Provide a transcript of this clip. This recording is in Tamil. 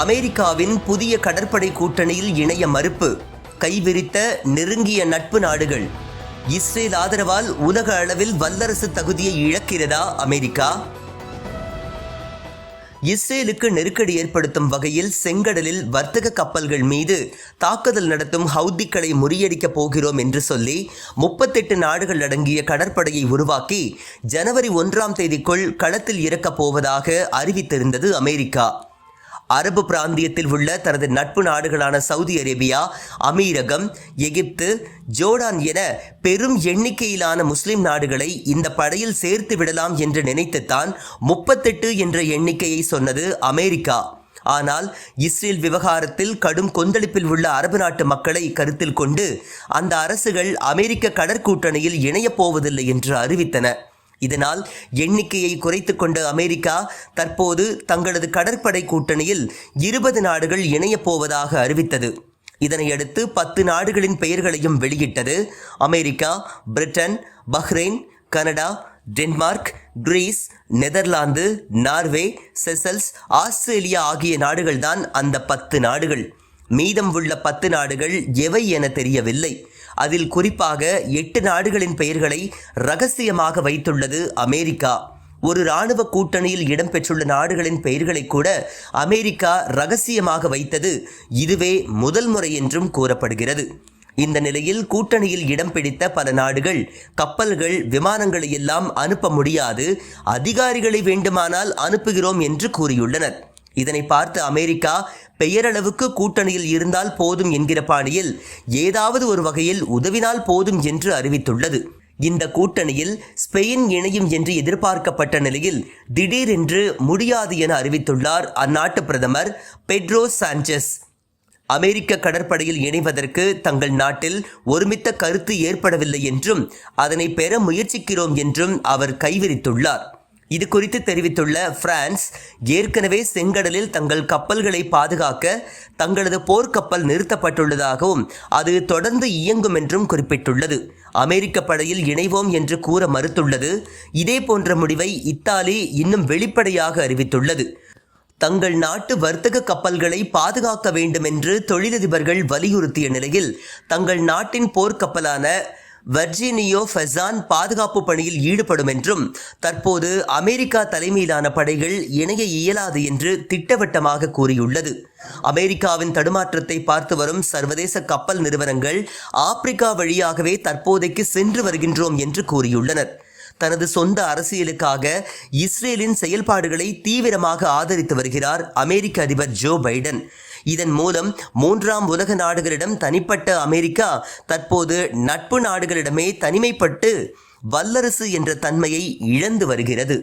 அமெரிக்காவின் புதிய கடற்படை கூட்டணியில் இணைய மறுப்பு. கைவிரித்த நெருங்கிய நட்பு நாடுகள். இஸ்ரேல் ஆதரவால் உலக அளவில் வல்லரசு தகுதியை இழக்கிறதா அமெரிக்கா? இஸ்ரேலுக்கு நெருக்கடி ஏற்படுத்தும் வகையில் செங்கடலில் வர்த்தக கப்பல்கள் மீது தாக்குதல் நடத்தும் ஹவுதிக்களை முறியடிக்கப் போகிறோம் என்று சொல்லி முப்பத்தெட்டு நாடுகள் அடங்கிய கடற்படையை உருவாக்கி ஜனவரி ஒன்றாம் தேதிக்குள் களத்தில் இறக்கப் போவதாக அறிவித்திருந்தது அமெரிக்கா. அரபு பிராந்தியத்தில் உள்ள தனது நட்பு நாடுகளான சவுதி அரேபியா அமீரகம் எகிப்து ஜோர்டான் என பெரும் எண்ணிக்கையிலான முஸ்லிம் நாடுகளை இந்த படையில் சேர்த்து விடலாம் என்று நினைத்துத்தான் முப்பத்தெட்டு என்ற எண்ணிக்கையை சொன்னது அமெரிக்கா. ஆனால் இஸ்ரேல் விவகாரத்தில் கடும் கொந்தளிப்பில் உள்ள அரபு நாட்டு மக்களை கருத்தில் கொண்டு அந்த அரசுகள் அமெரிக்க கடற்கூட்டணியில் இணையப் போவதில்லை என்று அறிவித்தன. இதனால் எண்ணிக்கையை குறைத்து கொண்ட அமெரிக்கா தற்போது தங்களது கடற்படை கூட்டணியில் இருபது நாடுகள் இணையப் போவதாக அறிவித்தது. இதனையடுத்து பத்து நாடுகளின் பெயர்களையும் வெளியிட்டது. America Britain Bahrain Canada Denmark Greece Netherlands Norway Seychelles Australia ஆகிய நாடுகள்தான் அந்த பத்து நாடுகள். மீதம் உள்ள பத்து நாடுகள் எவை என தெரியவில்லை. அதில் குறிப்பாக எட்டு நாடுகளின் பெயர்களை ரகசியமாக வைத்துள்ளது அமெரிக்கா. ஒரு இராணுவ கூட்டணியில் இடம்பெற்றுள்ள நாடுகளின் பெயர்களை கூட அமெரிக்கா ரகசியமாக வைத்தது இதுவே முதல் முறை என்றும் கூறப்படுகிறது. இந்த நிலையில் கூட்டணியில் இடம் பிடித்த பல நாடுகள் கப்பல்கள் விமானங்களை எல்லாம் அனுப்ப முடியாது. அதிகாரிகளை வேண்டுமானால் அனுப்புகிறோம் என்று கூறியுள்ளனர். இதனை பார்த்து அமெரிக்கா பெயரளவுக்கு கூட்டணியில் இருந்தால் போதும் என்கிற பாணியில் ஏதாவது ஒரு வகையில் உதவினால் போதும் என்று அறிவித்துள்ளது. இந்த கூட்டணியில் ஸ்பெயின் இணையும் என்று எதிர்பார்க்கப்பட்ட நிலையில் திடீரென்று முடியாது என அறிவித்துள்ளார் அந்நாட்டு பிரதமர் பெட்ரோ சான்சஸ். அமெரிக்க கடற்படையில் இணைவதற்கு தங்கள் நாட்டில் ஒருமித்த கருத்து ஏற்படவில்லை என்றும் அதனை பெற முயற்சிக்கிறோம் என்றும் அவர் கைவிரித்துள்ளார். இது குறித்து தெரிவித்துள்ள பிரான்ஸ் ஏற்கனவே செங்கடலில் தங்கள் கப்பல்களை பாதுகாக்க தங்களது போர்க்கப்பல் நிறுத்தப்பட்டுள்ளதாகவும் அது தொடர்ந்து இயங்கும் என்றும் குறிப்பிட்டுள்ளது. அமெரிக்க படையில் இணைவோம் என்று கூற மறுத்துள்ளது. இதே போன்ற முடிவை இத்தாலி இன்னும் வெளிப்படையாக அறிவித்துள்ளது. தங்கள் நாட்டு வர்த்தக கப்பல்களை பாதுகாக்க வேண்டும் என்று தொழிலதிபர்கள் வலியுறுத்திய நிலையில் தங்கள் நாட்டின் போர்க்கப்பலான வர்ஜீனியோ ஃபெசான் பாதுகாப்பு பணியில் ஈடுபடும் என்றும் தற்போது அமெரிக்கா தலைமையிலான படைகள் இணைய இயலாது என்று திட்டவட்டமாக கூறியுள்ளது. அமெரிக்காவின் தடுமாற்றத்தை பார்த்து வரும் சர்வதேச கப்பல் நிறுவனங்கள் ஆப்பிரிக்கா வழியாகவே தற்போதைக்கு சென்று வருகின்றோம் என்று கூறியுள்ளனர். தனது சொந்த அரசியலுக்காக இஸ்ரேலின் செயல்பாடுகளை தீவிரமாக ஆதரித்து வருகிறார் அமெரிக்க அதிபர் ஜோ பைடன். இதன் மூலம் மூன்றாம் உலக நாடுகளிடம் தனிப்பட்ட அமெரிக்கா தற்போது நட்பு நாடுகளிடமே தனிமைப்பட்டு வல்லரசு என்ற தன்மையை இழந்து வருகிறது.